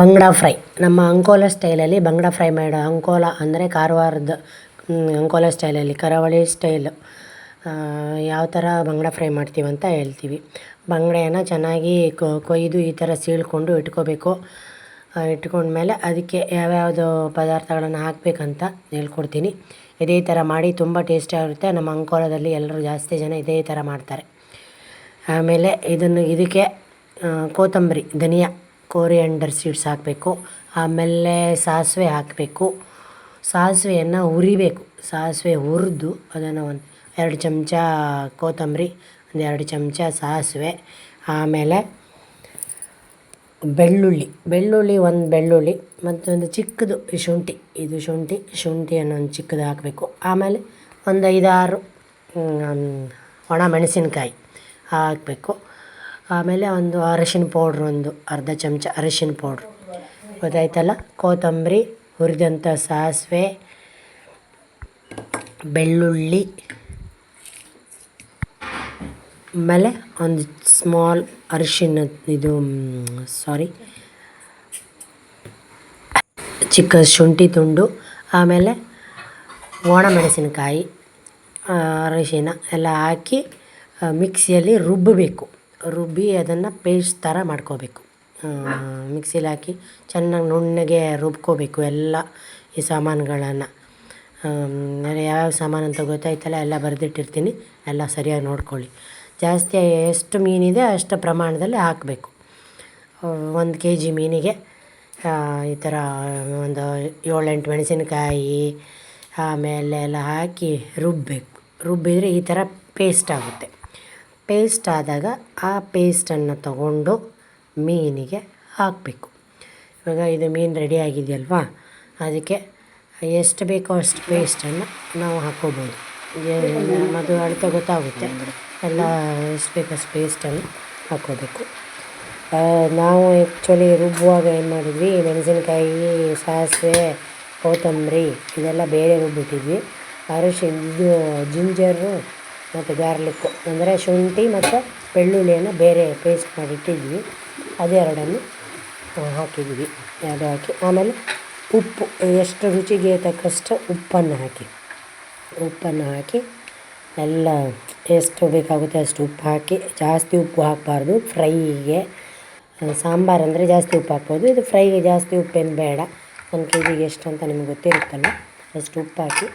ಬಂಗ್ಡಾ fry. ನಮ್ಮ ಅಂಕೋಲ ಸ್ಟೈಲಲ್ಲಿ ಬಂಗ್ಡಾ fry ಮಾಡೋ ಅಂಕೋಲ ಅಂದರೆ ಕಾರವಾರದ ಅಂಕೋಲ ಸ್ಟೈಲಲ್ಲಿ, ಕರಾವಳಿ ಸ್ಟೈಲು. ಯಾವ ಥರ ಬಂಗ್ಡಾ ಫ್ರೈ ಮಾಡ್ತೀವಂತ ಹೇಳ್ತೀವಿ. ಬಂಗ್ಡೆಯನ್ನು ಚೆನ್ನಾಗಿ ಕೊಯ್ದು ಈ ಥರ ಸೀಳ್ಕೊಂಡು ಇಟ್ಕೋಬೇಕು. ಇಟ್ಕೊಂಡ್ಮೇಲೆ ಅದಕ್ಕೆ ಯಾವ್ಯಾವುದು ಪದಾರ್ಥಗಳನ್ನು ಹಾಕಬೇಕಂತ ಹೇಳ್ಕೊಡ್ತೀನಿ. ಇದೇ ಥರ ಮಾಡಿ ತುಂಬ ಟೇಸ್ಟಿಯಾಗಿರುತ್ತೆ ನಮ್ಮ ಅಂಕೋಲದಲ್ಲಿ ಎಲ್ಲರೂ ಜಾಸ್ತಿ ಜನ ಇದೇ ಥರ ಮಾಡ್ತಾರೆ. ಆಮೇಲೆ ಇದನ್ನು, ಇದಕ್ಕೆ ಕೊತ್ತಂಬರಿ, ಧನಿಯಾ. ಕೋರಿಯಾಂಡರ್ ಸೀಡ್ಸ್ ಹಾಕಬೇಕು. ಆಮೇಲೆ ಸಾಸಿವೆ ಹಾಕಬೇಕು. ಸಾಸಿವೆಯನ್ನು ಹುರಿಬೇಕು. ಸಾಸಿವೆ ಹುರಿದು ಅದನ್ನು ಒಂದು ಎರಡು ಚಮಚ ಕೊತ್ತಂಬರಿ, ಒಂದು ಎರಡು ಚಮಚ ಸಾಸಿವೆ, ಆಮೇಲೆ ಬೆಳ್ಳುಳ್ಳಿ. ಬೆಳ್ಳುಳ್ಳಿ ಒಂದು ಬೆಳ್ಳುಳ್ಳಿ ಮತ್ತು ಒಂದು ಚಿಕ್ಕದು ಶುಂಠಿ. ಇದು ಶುಂಠಿ. ಶುಂಠಿಯನ್ನು ಒಂದು ಚಿಕ್ಕದು ಹಾಕಬೇಕು. ಆಮೇಲೆ ಒಂದು ಐದಾರು ಒಣ ಮೆಣಸಿನಕಾಯಿ ಹಾಕಬೇಕು. ಆಮೇಲೆ ಒಂದು ಅರಶಿನ ಪೌಡ್ರ್ ಒಂದು ಅರ್ಧ ಚಮಚ ಅರಶಿನ ಪೌಡ್ರ್. ಗೊತ್ತಾಯ್ತಲ್ಲ? ಕೊತ್ತಂಬರಿ ಹುರಿದಂಥ ಸಾಸಿವೆ, ಬೆಳ್ಳುಳ್ಳಿ, ಆಮೇಲೆ ಒಂದು ಸ್ಮಾಲ್ ಅರಿಶಿನ ಇದು ಸಾರಿ ಚಿಕ್ಕ ಶುಂಠಿ ತುಂಡು, ಆಮೇಲೆ ಒಣಮೆಣಸಿನಕಾಯಿ ಅರಿಶಿನ ಎಲ್ಲ ಹಾಕಿ ಮಿಕ್ಸಿಯಲ್ಲಿ ರುಬ್ಬಬೇಕು. ರುಬ್ಬಿ ಅದನ್ನು ಪೇಸ್ಟ್ ಥರ ಮಾಡ್ಕೋಬೇಕು. ಮಿಕ್ಸಿಲಿ ಹಾಕಿ ಚೆನ್ನಾಗಿ ನುಣ್ಣಗೆ ರುಬ್ಕೋಬೇಕು ಎಲ್ಲ ಈ ಸಾಮಾನುಗಳನ್ನು. ಯಾವ್ಯಾವ ಸಾಮಾನು ಅಂತ ಗೊತ್ತಾಯ್ತಲ್ಲ ಎಲ್ಲ ಬರೆದಿಟ್ಟಿರ್ತೀನಿ. ಎಲ್ಲ ಸರಿಯಾಗಿ ನೋಡ್ಕೊಳ್ಳಿ. ಜಾಸ್ತಿ ಎಷ್ಟು ಮೀನಿದೆ ಅಷ್ಟು ಪ್ರಮಾಣದಲ್ಲಿ ಹಾಕಬೇಕು. ಒಂದು ಕೆ ಜಿ ಮೀನಿಗೆ ಈ ಥರ ಒಂದು ಏಳೆಂಟು ಮೆಣಸಿನಕಾಯಿ, ಆಮೇಲೆ ಎಲ್ಲ ಹಾಕಿ ರುಬ್ಬಬೇಕು ರುಬ್ಬಿದರೆ ಈ ಥರ ಪೇಸ್ಟ್ ಆಗುತ್ತೆ. ಪೇಸ್ಟ್ ಆದಾಗ ಆ ಪೇಸ್ಟನ್ನು ತಗೊಂಡು ಮೀನಿಗೆ ಹಾಕಬೇಕು. ಇವಾಗ ಇದು ಮೀನು ರೆಡಿ ಆಗಿದೆಯಲ್ವಾ? ಅದಕ್ಕೆ ಎಷ್ಟು ಬೇಕೋ ಅಷ್ಟು ಪೇಸ್ಟನ್ನು ನಾವು ಹಾಕ್ಕೋಬೋದು. ಅದು ಅಳತೆ ಗೊತ್ತಾಗುತ್ತೆ. ಎಲ್ಲ ಎಷ್ಟು ಬೇಕೋ ಅಷ್ಟು ಪೇಸ್ಟನ್ನು ಹಾಕ್ಕೋಬೇಕು. ನಾವು ಆ್ಯಕ್ಚುಲಿ ರುಬ್ಬುವಾಗ ಏನು ಮಾಡಿದ್ವಿ? ಮೆಣಸಿನ್ಕಾಯಿ, ಸಾಸಿವೆ, ಕೊತ್ತಂಬರಿ, ಇದೆಲ್ಲ ಬೇರೆ ರುಬ್ಬಿಟ್ಟಿದ್ವಿ. ಅರಿಶಿನ, ಇದು ಜಿಂಜರು ಮತ್ತು ಗಾರ್ಲಿಕ್ಕು ಅಂದರೆ ಶುಂಠಿ ಮತ್ತು ಬೆಳ್ಳುಳ್ಳಿಯನ್ನು ಬೇರೆ ಪೇಸ್ಟ್ ಮಾಡಿ ಇಟ್ಟಿದ್ವಿ ಅದೆರಡನ್ನು ಹಾಕಿದ್ವಿ ಎರಡು ಹಾಕಿ, ಆಮೇಲೆ ಉಪ್ಪು, ಎಷ್ಟು ರುಚಿಗೆ ತಕ್ಕಷ್ಟು ಉಪ್ಪನ್ನು ಹಾಕಿ ಉಪ್ಪನ್ನು ಹಾಕಿ ಎಲ್ಲ ಎಷ್ಟು ಬೇಕಾಗುತ್ತೆ ಅಷ್ಟು ಉಪ್ಪು ಹಾಕಿ, ಜಾಸ್ತಿ ಉಪ್ಪು ಹಾಕಬಾರ್ದು, ಫ್ರೈಗೆ ಸಾಂಬಾರು ಅಂದರೆ ಜಾಸ್ತಿ ಉಪ್ಪು ಹಾಕ್ಬೋದು. ಇದು ಫ್ರೈಗೆ ಜಾಸ್ತಿ ಉಪ್ಪೇನು ಬೇಡ ಒಂದು ಕೆ ಜಿಗೆ ಎಷ್ಟು ಅಂತ ನಿಮ್ಗೆ ಗೊತ್ತಿರುತ್ತಲ್ಲ, ಅಷ್ಟು ಉಪ್ಪು ಹಾಕಿ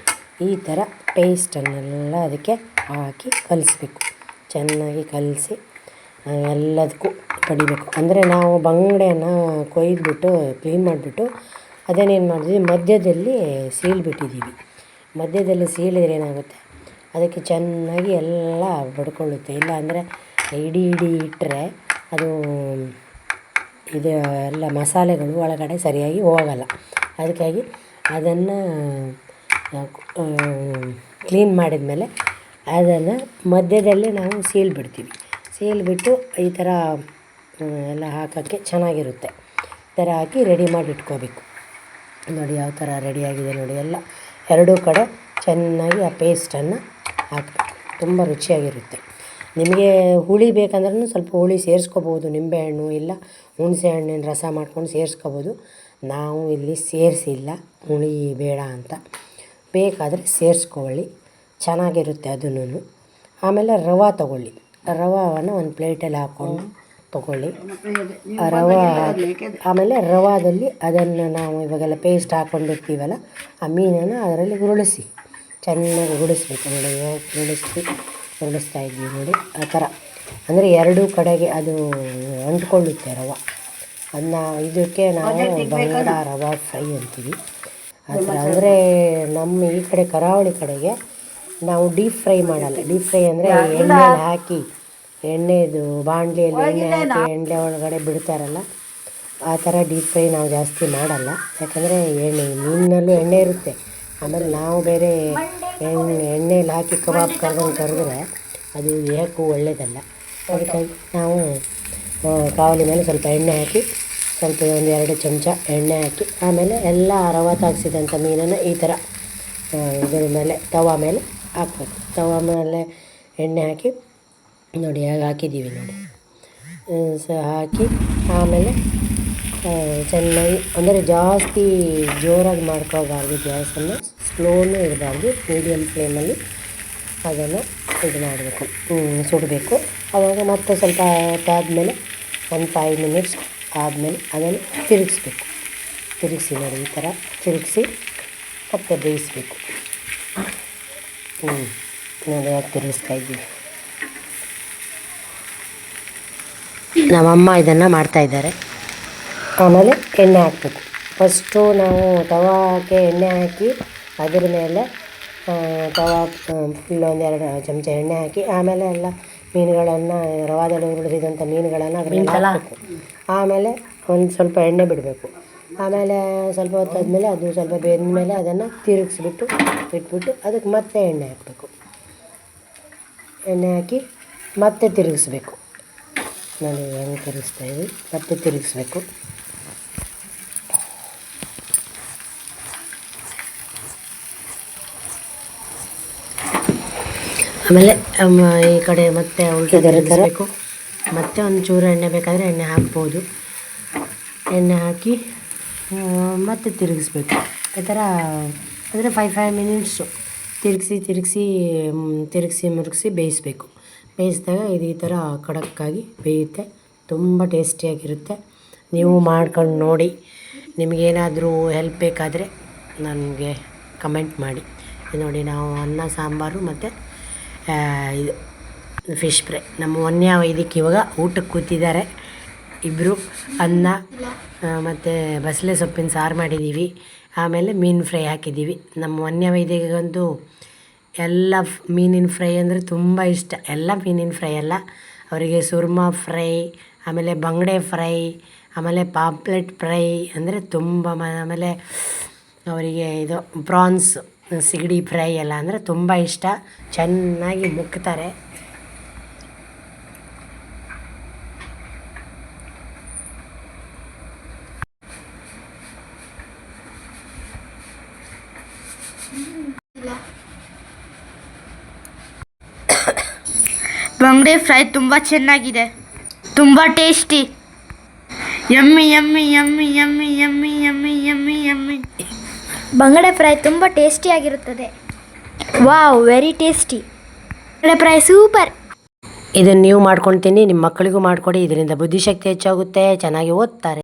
ಈ ಥರ ಪೇಸ್ಟನ್ನೆಲ್ಲ ಅದಕ್ಕೆ ಹಾಕಿ ಕಲಿಸ್ಬೇಕು. ಚೆನ್ನಾಗಿ ಕಲಸಿ ಎಲ್ಲದಕ್ಕೂ ಕಡಿಬೇಕು. ಅಂದರೆ ನಾವು ಬಂಗಡೆಯನ್ನು ಕೊಯ್ದುಬಿಟ್ಟು ಕ್ಲೀನ್ ಮಾಡಿಬಿಟ್ಟು ಅದನ್ನೇನು ಮಾಡಿದ್ವಿ, ಮಧ್ಯದಲ್ಲಿ ಸೀಳ್ಬಿಟ್ಟಿದ್ದೀವಿ ಮಧ್ಯದಲ್ಲಿ ಸೀಳಿದ್ರೆ ಏನಾಗುತ್ತೆ? ಅದಕ್ಕೆ ಚೆನ್ನಾಗಿ ಎಲ್ಲ ಬಡ್ಕೊಳ್ಳುತ್ತೆ. ಇಲ್ಲ ಅಂದರೆ ಇಡೀ ಇಡಿ ಇಟ್ಟರೆ ಅದು, ಇದು ಎಲ್ಲ ಮಸಾಲೆಗಳು ಒಳಗಡೆ ಸರಿಯಾಗಿ ಹೋಗಲ್ಲ. ಅದಕ್ಕಾಗಿ ಅದನ್ನು ಕ್ಲೀನ್ ಮಾಡಿದ ಮೇಲೆ ಅದನ್ನು ಮಧ್ಯದಲ್ಲಿ ನಾವು ಸೀಲ್ ಬಿಡ್ತೀವಿ. ಸೀಲ್ ಬಿಟ್ಟು ಈ ಥರ ಎಲ್ಲ ಹಾಕೋಕ್ಕೆ ಚೆನ್ನಾಗಿರುತ್ತೆ. ಈ ಥರ ಹಾಕಿ ರೆಡಿ ಮಾಡಿ ಇಟ್ಕೋಬೇಕು. ನೋಡಿ ಯಾವ ಥರ ರೆಡಿಯಾಗಿದೆ ನೋಡಿ ಎಲ್ಲ. ಎರಡೂ ಕಡೆ ಚೆನ್ನಾಗಿ ಆ ಪೇಸ್ಟನ್ನು ಹಾಕಬೇಕು. ತುಂಬ ರುಚಿಯಾಗಿರುತ್ತೆ. ನಿಮಗೆ ಹುಳಿ ಬೇಕಂದ್ರೂ ಸ್ವಲ್ಪ ಹುಳಿ ಸೇರಿಸ್ಕೋಬೋದು. ನಿಂಬೆಹಣ್ಣು ಇಲ್ಲ, ಹುಣಸೆ ಹಣ್ಣಿನ ರಸ ಮಾಡ್ಕೊಂಡು ಸೇರಿಸ್ಕೋಬೋದು. ನಾವು ಇಲ್ಲಿ ಸೇರಿಸಿಲ್ಲ. ಹುಳಿ ಬೇಡ ಅಂತ. ಬೇಕಾದರೆ ಸೇರಿಸ್ಕೊಳ್ಳಿ. ಚೆನ್ನಾಗಿರುತ್ತೆ ಅದೂ ಆಮೇಲೆ ರವೆ ತಗೊಳ್ಳಿ. ರವಾವನ್ನು ಒಂದು ಪ್ಲೇಟಲ್ಲಿ ಹಾಕ್ಕೊಂಡು ತಗೊಳ್ಳಿ. ಆ ರವೆ ಆಮೇಲೆ ರವಾದಲ್ಲಿ ಅದನ್ನು ನಾವು ಇವಾಗೆಲ್ಲ ಪೇಸ್ಟ್ ಹಾಕ್ಕೊಂಡಿರ್ತೀವಲ್ಲ ಆ ಮೀನನ್ನು ಅದರಲ್ಲಿ ಉರುಳಿಸಿ ಚೆನ್ನಾಗಿ ಉರುಳಿಸ್ಬೇಕು ನೋಡಿ ಉರುಳಿಸಿ ಉರುಳಿಸ್ತಾ ಇದ್ದೀವಿ ನೋಡಿ ಆ ಥರ. ಅಂದರೆ ಎರಡೂ ಕಡೆಗೆ ಅದು ಅಂಟ್ಕೊಳ್ಳುತ್ತೆ ರವೆ. ಅದನ್ನ ಇದಕ್ಕೆ ನಾವು ಬಂಗಾಳ ರವೆ ಫ್ರೈ ಅಂತೀವಿ. ಆ ಥರ. ಅಂದರೆ ನಮ್ಮ ಈ ಕಡೆ ಕರಾವಳಿ ಕಡೆಗೆ ನಾವು ಡೀಪ್ ಫ್ರೈ ಮಾಡಲ್ಲ. ಡೀಪ್ ಫ್ರೈ ಅಂದರೆ ಎಣ್ಣೆಲಿ ಹಾಕಿ ಎಣ್ಣೆದು ಬಾಣಲಿಯಲ್ಲಿ ಎಣ್ಣೆ ಹಾಕಿ ಎಣ್ಣೆ ಒಳಗಡೆ ಬಿಡ್ತಾರಲ್ಲ ಆ ಥರ ಡೀಪ್ ಫ್ರೈ ನಾವು ಜಾಸ್ತಿ ಮಾಡಲ್ಲ. ಯಾಕಂದರೆ ಎಣ್ಣೆ ಮೀನಿನಲ್ಲೂ ಎಣ್ಣೆ ಇರುತ್ತೆ. ಆಮೇಲೆ ನಾವು ಬೇರೆ ಎಣ್ಣೆ ಎಣ್ಣೆಯಲ್ಲಿ ಹಾಕಿ ಕಬಾಬ್ ಕರ್ದಂಗೆ ಕರೆದ್ರೆ ಅದು ದೇಹಕ್ಕೂ ಒಳ್ಳೆಯದಲ್ಲ ಅದಕ್ಕಾಗಿ ನಾವು ಕಾವಲಿ ಮೇಲೆ ಸ್ವಲ್ಪ ಎಣ್ಣೆ ಹಾಕಿ ಸ್ವಲ್ಪ ಒಂದು ಎರಡು ಚಮಚ ಎಣ್ಣೆ ಹಾಕಿ ಆಮೇಲೆ ಎಲ್ಲ ರವ ತಾಗಿಸಿದಂಥ ಮೀನನ್ನು ಈ ಥರ ಇದರ ಮೇಲೆ ತವ ಮೇಲೆ ಹಾಕ್ಬೇಕು ತವ ಮೇಲೆ ಎಣ್ಣೆ ಹಾಕಿ, ನೋಡಿ ಹಾಗೆ ಹಾಕಿದ್ದೀವಿ ನೋಡಿ. ಸ ಹಾಕಿ ಆಮೇಲೆ ಚೆನ್ನಾಗಿ, ಅಂದರೆ ಜಾಸ್ತಿ ಜೋರಾಗಿ ಮಾಡ್ಕೋಬಾರ್ದು ಗ್ಯಾಸನ್ನು. ಸ್ಲೋನು ಇರಬಾರ್ದು ಮೀಡಿಯಮ್ ಫ್ಲೇಮಲ್ಲಿ ಅದನ್ನು ಇದು ಮಾಡಬೇಕು. ಸುಡಬೇಕು. ಆವಾಗ ಮತ್ತೆ ಸ್ವಲ್ಪ ಹೊತ್ತಾದಮೇಲೆ ಒಂದು ಫೈವ್ ಮಿನಿಟ್ಸ್ ಆದಮೇಲೆ ಅದನ್ನು ತಿರುಗಿಸ್ಬೇಕು. ತಿರುಗಿಸಿ ನೋಡಿ ಈ ಥರ ತಿರುಗಿಸಿ ಮತ್ತೆ ಬೇಯಿಸಬೇಕು. ಹ್ಞೂ ನೋಡಿ ಯಾಕೆ ತಿರುಗಿಸ್ತಾ ಇದ್ದೀವಿ ನಮ್ಮಮ್ಮ ಇದನ್ನು ಮಾಡ್ತಾಯಿದ್ದಾರೆ ಆಮೇಲೆ ಎಣ್ಣೆ ಹಾಕಬೇಕು. ಫಸ್ಟು ನಾವು ತವಾಕ್ಕೆ ಎಣ್ಣೆ ಹಾಕಿ ಅದ್ರ ಮೇಲೆ ತವಾ ಫುಲ್ ಒಂದೆರಡು ಚಮಚ ಎಣ್ಣೆ ಹಾಕಿ ಆಮೇಲೆ ಎಲ್ಲ ಮೀನುಗಳನ್ನು ರವಾದಲ್ಲಿ ಹುರಿದಿದಂಥ ಮೀನುಗಳನ್ನು ಅದರಲ್ಲಿ ಹಾಕಬೇಕು. ಆಮೇಲೆ ಒಂದು ಸ್ವಲ್ಪ ಎಣ್ಣೆ ಬಿಡಬೇಕು. ಆಮೇಲೆ ಸ್ವಲ್ಪ ಹೊತ್ತಾದ್ಮೇಲೆ ಅದು ಸ್ವಲ್ಪ ಬೆಂದ ಮೇಲೆ ಅದನ್ನು ತಿರುಗಿಸ್ಬಿಟ್ಟು ಇಟ್ಬಿಟ್ಟು ಅದಕ್ಕೆ ಮತ್ತೆ ಎಣ್ಣೆ ಹಾಕಬೇಕು. ಎಣ್ಣೆ ಹಾಕಿ ಮತ್ತೆ ತಿರುಗಿಸ್ಬೇಕು. ನಾನು ಹೆಂಗೆ ತಿರುಗಿಸ್ತಾ ಇದ್ದೀವಿ ಮತ್ತೆ ತಿರುಗಿಸ್ಬೇಕು. ಆಮೇಲೆ ಈ ಕಡೆ ಮತ್ತೆ ಉಲ್ಟಾ ತಿರುಗಿಸ್ಬೇಕು. ಮತ್ತೆ ಒಂದು ಚೂರು ಎಣ್ಣೆ ಬೇಕಾದರೆ ಎಣ್ಣೆ ಹಾಕ್ಬೋದು. ಎಣ್ಣೆ ಹಾಕಿ ಮತ್ತೆ ತಿರುಗಿಸ್ಬೇಕು. ಈ ಥರ ಅಂದರೆ ಫೈವ್ ಫೈವ್ ಮಿನಿಟ್ಸು ತಿರುಗಿಸಿ ತಿರುಗಿಸಿ ತಿರುಗಿಸಿ, ಮುರುಗಿಸಿ ಬೇಯಿಸಬೇಕು. ಬೇಯಿಸಿದಾಗ ಇದು ಈ ಥರ ಕಡಕ್ಕಾಗಿ ಬೇಯುತ್ತೆ. ತುಂಬ ಟೇಸ್ಟಿಯಾಗಿರುತ್ತೆ. ನೀವು ಮಾಡ್ಕೊಂಡು ನೋಡಿ. ನಿಮಗೇನಾದರೂ ಹೆಲ್ಪ್ ಬೇಕಾದರೆ ನನಗೆ ಕಮೆಂಟ್ ಮಾಡಿ. ನೋಡಿ, ನಾವು ಅನ್ನ, ಸಾಂಬಾರು ಮತ್ತು ಇದು ಫಿಶ್ ಫ್ರೈ ನಮ್ಮ ವನ್ಯ ಇದಕ್ಕೆ ಇವಾಗ ಊಟಕ್ಕೆ ಕೂತಿದ್ದಾರೆ. ಇಬ್ಬರು ಅನ್ನ ಮತ್ತು ಬಸಳೆ ಸೊಪ್ಪಿನ ಸಾರು ಮಾಡಿದ್ದೀವಿ ಆಮೇಲೆ ಮೀನು ಫ್ರೈ ಹಾಕಿದ್ದೀವಿ ನಮ್ಮ ವನ್ಯ ವೈದ್ಯಗಂತೂ ಎಲ್ಲ ಮೀನಿನ ಫ್ರೈ ಅಂದರೆ ತುಂಬ ಇಷ್ಟ. ಎಲ್ಲ ಮೀನಿನ ಫ್ರೈ ಅಲ್ಲ. ಅವರಿಗೆ ಸುರ್ಮ ಫ್ರೈ, ಆಮೇಲೆ ಬಂಗಡೆ ಫ್ರೈ, ಆಮೇಲೆ ಪಾಪ್ಲೆಟ್ ಫ್ರೈ ಅಂದರೆ ತುಂಬ ಆಮೇಲೆ ಅವರಿಗೆ ಇದು ಪ್ರಾನ್ಸ್, ಸಿಗಡಿ ಫ್ರೈ ಎಲ್ಲ ಅಂದರೆ ತುಂಬ ಇಷ್ಟ. ಚೆನ್ನಾಗಿ ಮುಕ್ತಾರೆ. ಬಂಗಡೆ ಫ್ರೈ ತುಂಬ ಚೆನ್ನಾಗಿದೆ. ತುಂಬ tasty. Yummy yummy yummy yummy yummy yummy yummy yummy. ಬಂಗಡೆ fry ತುಂಬ ಟೇಸ್ಟಿಯಾಗಿರುತ್ತದೆ ವಾವ್ ವೆರಿ ಟೇಸ್ಟಿ. ಬಂಗಡೆ ಫ್ರೈ ಸೂಪರ್. ಇದನ್ನು ನೀವು ಮಾಡ್ಕೊಳ್ತೀನಿ ನಿಮ್ಮ ಮಕ್ಕಳಿಗೂ ಮಾಡಿಕೊಡಿ. ಇದರಿಂದ ಬುದ್ಧಿಶಕ್ತಿ ಹೆಚ್ಚಾಗುತ್ತೆ ಚೆನ್ನಾಗಿ ಓದ್ತಾರೆ.